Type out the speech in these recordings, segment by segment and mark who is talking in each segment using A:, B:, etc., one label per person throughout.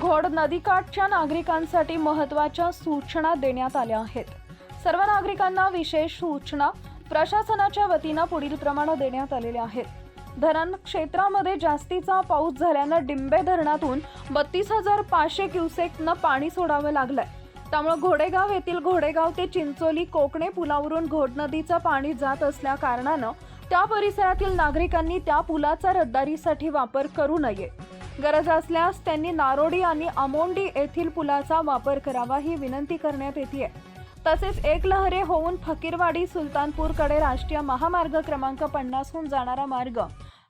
A: घोड नदीकाठच्या नागरिकांसाठी महत्त्वाच्या सूचना देण्यात आल्या आहेत. सर्व नागरिकांना विशेष सूचना प्रशासनाच्या वतीनं पुढील प्रमाणे देण्यात आलेल्या आहेत. धरण क्षेत्रामध्ये जास्तीचा पाऊस झाल्यानं डिंबे धरणातून बत्तीस हजार पाचशे क्युसेकनं पाणी सोडावं लागलंय. त्यामुळे घोडेगाव येथील घोडेगाव ते चिंचोली कोकणे पुलावरून घोड नदीचं पाणी जात असल्या कारणानं त्या परिसरातील नागरिकांनी त्या पुलाचा रद्दारीसाठी वापर करू नये. गरज असल्यास त्यांनी नारोडी आणि आमोंडी येथील पुलाचा वापर करावा ही विनंती करण्यात येते तसेच एक लहरे होऊन फकीरवाडी सुलतानपूरकडे राष्ट्रीय महामार्ग क्रमांक पन्नासहून जाणारा मार्ग.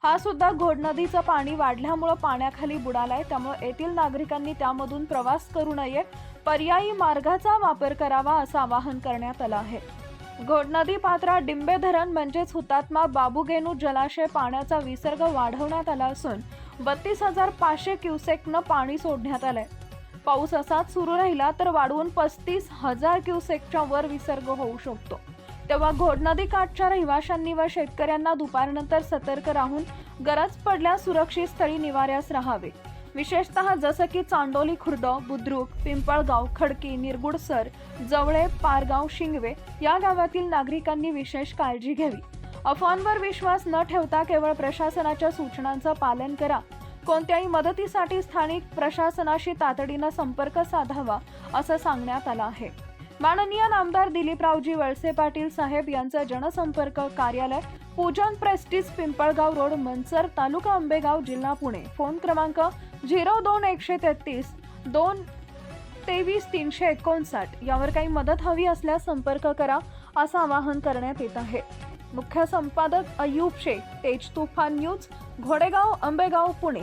A: हा सुद्धा घोड नदीचं पाणी वाढल्यामुळं पाण्याखाली बुडालाय. त्यामुळे येथील नागरिकांनी त्यामधून प्रवास करू नये. पर्यायी मार्गाचा वापर करावा असं आवाहन करण्यात आलं आहे. घोडनदी पात्रात डिंबे धरण म्हणजेच हुतात्मा बाबूगेनू जलाशय पाण्याचा विसर्ग वाढवण्यात आला असून बत्तीस हजार पाचशे क्युसेकनं पाणी सोडण्यात आलंय. पाऊस असाच सुरू राहिला तर वाढवून पस्तीस हजार क्युसेकच्या वर विसर्ग होऊ शकतो. तेव्हा घोड नदी काठच्या रहिवाशांनी व शेतकऱ्यांना दुपारनंतर सतर्क राहून गरज पडल्यास सुरक्षित स्थळी निवाऱ्यास राहावे. विशेषतः जसं की चांडोली खुर्द बुद्रुक पिंपळगाव खडकी निरगुडसर जवळे पारगाव शिंगवे या गावातील नागरिकांनी विशेष काळजी घ्यावी. अफवांवर विश्वास न ठेवता केवळ प्रशासनाच्या सूचनांचं पालन करा. कोणत्याही मदतीसाठी स्थानिक प्रशासनाशी तातडीनं संपर्क साधावा असं सांगण्यात आलं आहे. माननीय नामदार दिलीपरावजी वळसे पाटील साहेब यांचं जनसंपर्क कार्यालय पूजन प्रेस्टिस पिंपळगाव रोड मनसर तालुका आंबेगाव जिल्हा पुणे. फोन क्रमांक झिरो दोन एकशे तेहतीस दोन तेवीस तीनशे एकोणसाठ. यावर काही मदत हवी असल्यास संपर्क करा असं आवाहन करण्यात येत आहे. मुख्य संपादक अयूब शेख तेज तुफान न्यूज घोडेगाव आंबेगाव पुणे.